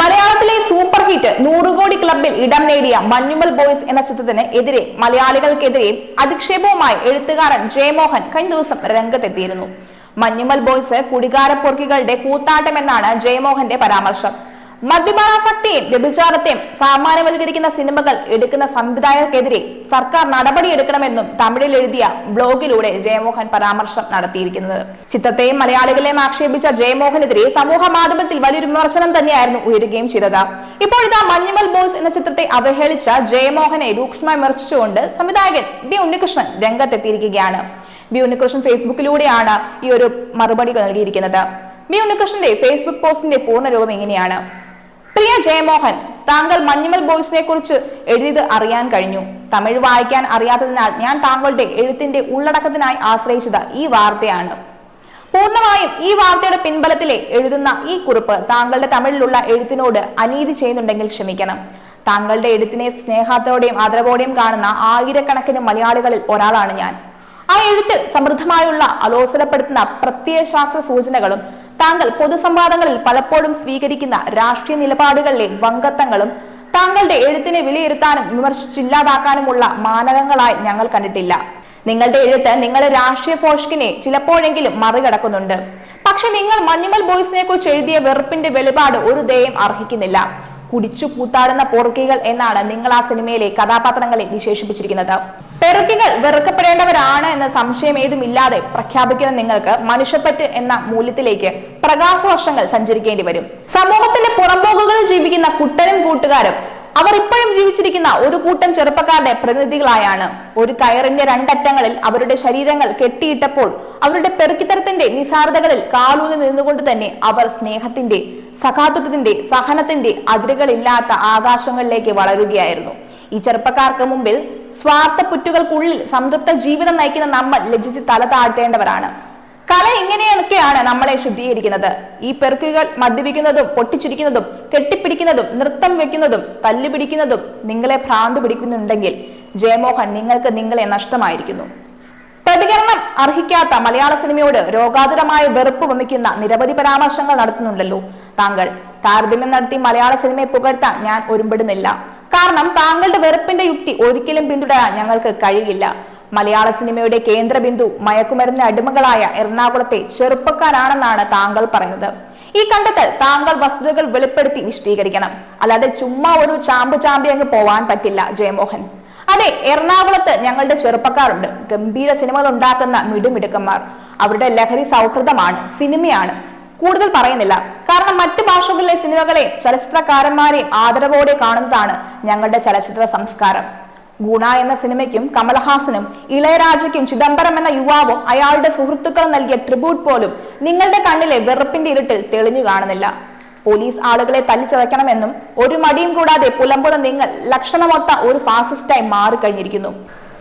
മലയാളത്തിലെ super hit നൂറുകോടി ക്ലബിൽ ഇടം നേടിയ മഞ്ഞുമൽ ബോയ്സ് എന്ന ചിത്രത്തിന് എതിരെ മലയാളികൾക്കെതിരെ അധിക്ഷേപവുമായി എഴുത്തുകാരൻ ജയമോഹൻ കഴിഞ്ഞ ദിവസം രംഗത്തെത്തിയിരുന്നു. മഞ്ഞുമൽ ബോയ്സ് കുടികാരപ്പൊർക്കികളുടെ കൂത്താട്ടം എന്നാണ് ജയമോഹന്റെ പരാമർശം. മദ്യപാനാസക്തിയും വ്യഭിചാരത്തെയും സാമാന്യവൽക്കരിക്കുന്ന സിനിമകൾ എടുക്കുന്ന സംവിധായകർക്കെതിരെ സർക്കാർ നടപടിയെടുക്കണമെന്നും തമിഴിൽ എഴുതിയ ബ്ലോഗിലൂടെ ജയമോഹൻ പരാമർശം നടത്തിയിരിക്കുന്നത്. ചിത്രത്തെയും മലയാളികളെയും ആക്ഷേപിച്ച ജയമോഹനെതിരെ സമൂഹ മാധ്യമത്തിൽ വലിയൊരു വിമർശനം തന്നെയായിരുന്നു ഉയരുകയും ചെയ്തത്. ഇപ്പോഴിതാ മഞ്ഞുമൽ ബോയ്സ് എന്ന ചിത്രത്തെ അവഹേളിച്ച ജയമോഹനെ രൂക്ഷമായി വിമർശിച്ചുകൊണ്ട് സംവിധായകൻ ബി ഉണ്ണികൃഷ്ണൻ രംഗത്തെത്തിയിരിക്കുകയാണ്. ബി ഉണ്ണികൃഷ്ണൻ ഫേസ്ബുക്കിലൂടെയാണ് ഈ ഒരു മറുപടി നൽകിയിരിക്കുന്നത്. ബി ഉണ്ണികൃഷ്ണന്റെ ഫേസ്ബുക്ക് പോസ്റ്റിന്റെ പൂർണരൂപം ഇങ്ങനെയാണ്. പ്രിയ ജയമോഹൻ താങ്കൾ മഞ്ഞുമൽ ബോയ്സിനെ കുറിച്ച് എഴുതിയത് അറിയാൻ കഴിഞ്ഞു. തമിഴ് വായിക്കാൻ അറിയാത്തതിനാൽ ഞാൻ താങ്കളുടെ എഴുത്തിന്റെ ഉള്ളടക്കത്തിനായി ആശ്രയിച്ചത് ഈ വാർത്തയാണ്. പൂർണമായും ഈ വാർത്തയുടെ പിൻബലത്തിലെ എഴുതുന്ന ഈ കുറിപ്പ് താങ്കളുടെ തമിഴിലുള്ള എഴുത്തിനോട് അനീതി ചെയ്യുന്നുണ്ടെങ്കിൽ ക്ഷമിക്കണം. താങ്കളുടെ എഴുത്തിനെ സ്നേഹത്തോടെയും ആദരവോടെയും കാണുന്ന ആയിരക്കണക്കിന് മലയാളികളിൽ ഒരാളാണ് ഞാൻ. ആ എഴുത്ത് സമൃദ്ധമായുള്ള അലോസരപ്പെടുത്തുന്ന പ്രത്യയശാസ്ത്ര സൂചനകളും താങ്കൾ പൊതുസംവാദങ്ങളിൽ പലപ്പോഴും സ്വീകരിക്കുന്ന രാഷ്ട്രീയ നിലപാടുകളിലെ വങ്കത്വങ്ങളും താങ്കളുടെ എഴുത്തിനെ വിലയിരുത്താനും വിമർശിച്ചില്ലാതാക്കാനുമുള്ള മാനകങ്ങളായി ഞങ്ങൾ കണ്ടിട്ടില്ല. നിങ്ങളുടെ എഴുത്ത് നിങ്ങളുടെ രാഷ്ട്രീയ പോഷ്കിനെ ചിലപ്പോഴെങ്കിലും മറികടക്കുന്നുണ്ട്. പക്ഷെ നിങ്ങൾ മഞ്ഞുമൽ ബോയ്സിനെ കുറിച്ച് എഴുതിയ വെറുപ്പിന്റെ വെളിപാട് ഒരു ദയം അർഹിക്കുന്നില്ല. കുടിച്ചു കൂത്താടുന്ന പോർക്കികൾ എന്നാണ് നിങ്ങൾ ആ സിനിമയിലെ കഥാപാത്രങ്ങളെ വിശേഷിപ്പിച്ചിരിക്കുന്നത്. പെറുക്കികൾ വെറുക്കപ്പെടേണ്ടവരാണ് എന്ന സംശയം ഏതുമില്ലാതെ പ്രഖ്യാപിക്കുന്ന നിങ്ങൾക്ക് മനുഷ്യപ്പറ്റ് എന്ന മൂല്യത്തിലേക്ക് പ്രകാശവർഷങ്ങൾ സഞ്ചരിക്കേണ്ടി വരും. സമൂഹത്തിന്റെ പുറമ്പോക്കുകളിൽ ജീവിക്കുന്ന കുട്ടനും കൂട്ടുകാരും അവർ ഇപ്പോഴും ജീവിച്ചിരിക്കുന്ന ഒരു കൂട്ടം ചെറുപ്പക്കാരുടെ പ്രതിനിധികളായാണ്. ഒരു കയറിന്റെ രണ്ടറ്റങ്ങളിൽ അവരുടെ ശരീരങ്ങൾ കെട്ടിയിട്ടപ്പോൾ അവരുടെ പെറുക്കിത്തരത്തിന്റെ നിസാരതകളിൽ കാലൂന്നി നിന്നുകൊണ്ട് തന്നെ അവർ സ്നേഹത്തിന്റെ സഖാത്വത്തിന്റെ സഹനത്തിന്റെ അതിരുകളില്ലാത്ത ആകാശങ്ങളിലേക്ക് വളരുകയായിരുന്നു. ഈ ചെറുപ്പക്കാർക്ക് മുമ്പിൽ സ്വാർത്ഥ പുറ്റുകൾക്കുള്ളിൽ സംതൃപ്ത ജീവിതം നയിക്കുന്ന നമ്മൾ ലജ്ജിച്ച് തല താഴ്ത്തേണ്ടവരാണ്. കല ഇങ്ങനെയൊക്കെയാണ് നമ്മളെ ശുദ്ധീകരിക്കുന്നത്. ഈ പെറുക്കുകൾ മദ്യപിക്കുന്നതും പൊട്ടിച്ചിരിക്കുന്നതും കെട്ടിപ്പിടിക്കുന്നതും നൃത്തം വെക്കുന്നതും തല്ലുപിടിക്കുന്നതും നിങ്ങളെ ഭ്രാന്ത് പിടിക്കുന്നുണ്ടെങ്കിൽ ജയമോഹൻ നിങ്ങൾക്ക് നിങ്ങളെ നഷ്ടമായിരിക്കുന്നു. പ്രതികരണം അർഹിക്കാത്ത മലയാള സിനിമയോട് രോഗാതുരമായ വെറുപ്പ് വമിക്കുന്ന നിരവധി പരാമർശങ്ങൾ നടത്തുന്നുണ്ടല്ലോ. താങ്കൾ താരതമ്യം നടത്തി മലയാള സിനിമയെ പുകഴ്ത്താൻ ഞാൻ ഒരുമ്പെടുന്നില്ല. കാരണം താങ്കളുടെ വെറുപ്പിന്റെ യുക്തി ഒരിക്കലും പിന്തുടരാൻ ഞങ്ങൾക്ക് കഴിയില്ല. മലയാള സിനിമയുടെ കേന്ദ്ര ബിന്ദു മയക്കുമരുന്നിന് അടിമകളായ എറണാകുളത്തെ ചെറുപ്പക്കാരാണെന്നാണ് താങ്കൾ പറയുന്നത്. ഈ കണ്ടെത്തൽ താങ്കൾ വസ്തുതകൾ വെളിപ്പെടുത്തി വിശദീകരിക്കണം. അല്ലാതെ ചുമ്മാ ഒരു ചാമ്പ് ചാമ്പി അങ്ങ് പോവാൻ പറ്റില്ല ജയമോഹൻ. അതെ എറണാകുളത്ത് ഞങ്ങളുടെ ചെറുപ്പക്കാരുണ്ട്. ഗംഭീര സിനിമകൾ ഉണ്ടാക്കുന്ന മിടുമിടുക്കന്മാർ. അവരുടെ ലഹരി സൗഹൃദമാണ് സിനിമയാണ്. കൂടുതൽ പറയുന്നില്ല. കാരണം മറ്റു ഭാഷകളിലെ സിനിമകളെ ചലച്ചിത്രകാരന്മാരെയും ആദരവോടെ കാണുന്നതാണ് ഞങ്ങളുടെ ചലച്ചിത്ര സംസ്കാരം. ഗുണ എന്ന സിനിമയ്ക്കും കമൽഹാസനും ഇളയരാജയ്ക്കും ചിദംബരം എന്ന യുവാവും അയാളുടെ സുഹൃത്തുക്കൾ നൽകിയ ട്രിബ്യൂട്ട് പോലും നിങ്ങളുടെ കണ്ണിലെ വെറുപ്പിന്റെ ഇരുട്ടിൽ തെളിഞ്ഞു കാണുന്നില്ല. പോലീസ് ആളുകളെ തല്ലിച്ചതയ്ക്കണമെന്നും ഒരു മടിയും കൂടാതെ പുലമ്പുന്ന നിങ്ങൾ ലക്ഷണമൊത്ത ഒരു ഫാസിസ്റ്റായി മാറിക്കഴിഞ്ഞിരിക്കുന്നു.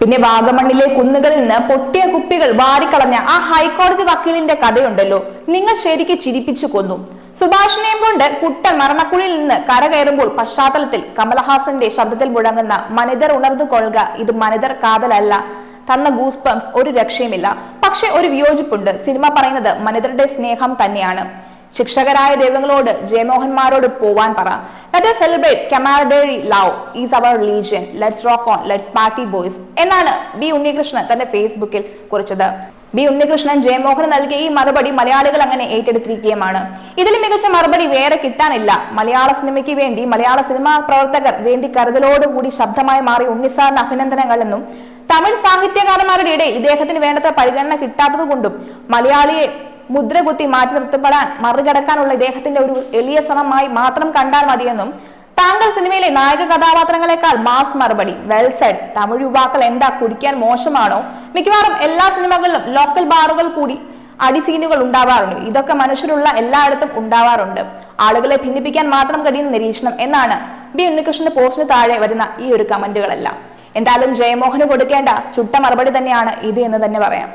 പിന്നെ വാഗമണ്ണിലെ കുന്നുകളിൽ നിന്ന് പൊട്ടിയ കുപ്പികൾ വാരിക്കളഞ്ഞ ആ ഹൈക്കോടതി വക്കീലിന്റെ കഥയുണ്ടല്ലോ. നിങ്ങൾ ശരിക്ക് ചിരിപ്പിച്ചു കൊന്നു. സുഭാഷിനെയും കൊണ്ട് കുട്ടൻ മരണക്കുഴിയിൽ നിന്ന് കരകയറുമ്പോൾ പശ്ചാത്തലത്തിൽ കമലഹാസന്റെ ശബ്ദത്തിൽ മുഴങ്ങുന്ന മനിതർ ഉണർന്നു കൊള്ളുക ഇത് മനിതർ കാതലല്ല. തന്ന ഗൂസ്പംസ് ഒരു രക്ഷയുമില്ല. പക്ഷെ ഒരു വിയോജിപ്പുണ്ട്. സിനിമ പറയുന്നത് മനിതരുടെ സ്നേഹം തന്നെയാണ്. ശിക്ഷകരായ ദൈവങ്ങളോട് ജയമോഹന്മാരോട് പോവാൻ പറ. Let celebrate camaraderie love is our religion let's rock on let's party boys എന്നാണ് ബി ഉണ്ണികൃഷ്ണൻ തന്റെ ഫേസ്ബുക്കിൽ കുറിച്ചത്. ബി ഉണ്ണികൃഷ്ണൻ ജയമോഹൻ നൽകിയ ഈ മറുപടി മലയാളികൾ അങ്ങനെ ഏറ്റെടുത്തിരിക്കുകയുമാണ്. ഇതിൽ മികച്ച മറുപടി വേറെ കിട്ടാനില്ല. മലയാള സിനിമയ്ക്ക് വേണ്ടി മലയാള സിനിമാ പ്രവർത്തകർ വേണ്ടി കരുതലോടുകൂടി ശബ്ദമായി മാറി ഉണ്ണിസാറിന് അഭിനന്ദനങ്ങൾ എന്നും തമിഴ് സാഹിത്യകാരന്മാരുടെ ഇടയിൽ ഇദ്ദേഹത്തിന് വേണ്ടത്ര പരിഗണന കിട്ടാത്തത് കൊണ്ടും മലയാളിയെ മുദ്രകുത്തി മാറ്റി നിർത്തപ്പെടാൻ മറികടക്കാനുള്ള ഇദ്ദേഹത്തിന്റെ ഒരു എളിയ ശ്രമമായി മാത്രം കണ്ടാൽ മതിയെന്നും താങ്കൾ സിനിമയിലെ നായക കഥാപാത്രങ്ങളെക്കാൾ മാസ് മറുപടി. വെൽ സെഡ് തമിഴ് യുവാക്കൾ എന്താ കുടിക്കാൻ മോശമാണോ? മിക്കവാറും എല്ലാ സിനിമകളിലും ലോക്കൽ ബാറുകൾ കൂടി അടി സീനുകൾ ഉണ്ടാവാറുണ്ട്. ഇതൊക്കെ മനുഷ്യരുള്ള എല്ലായിടത്തും ഉണ്ടാവാറുണ്ട്. ആളുകളെ ഭിന്നിപ്പിക്കാൻ മാത്രം കഴിയുന്ന നിരീക്ഷണം എന്നാണ് ബി ഉണ്ണികൃഷ്ണന്റെ പോസ്റ്റിന് താഴെ വരുന്ന ഈ ഒരു കമന്റുകളെല്ലാം എന്തായാലും ജയമോഹന് കൊടുക്കേണ്ട ചുട്ട മറുപടി തന്നെയാണ് ഇത് എന്ന് തന്നെ പറയാം.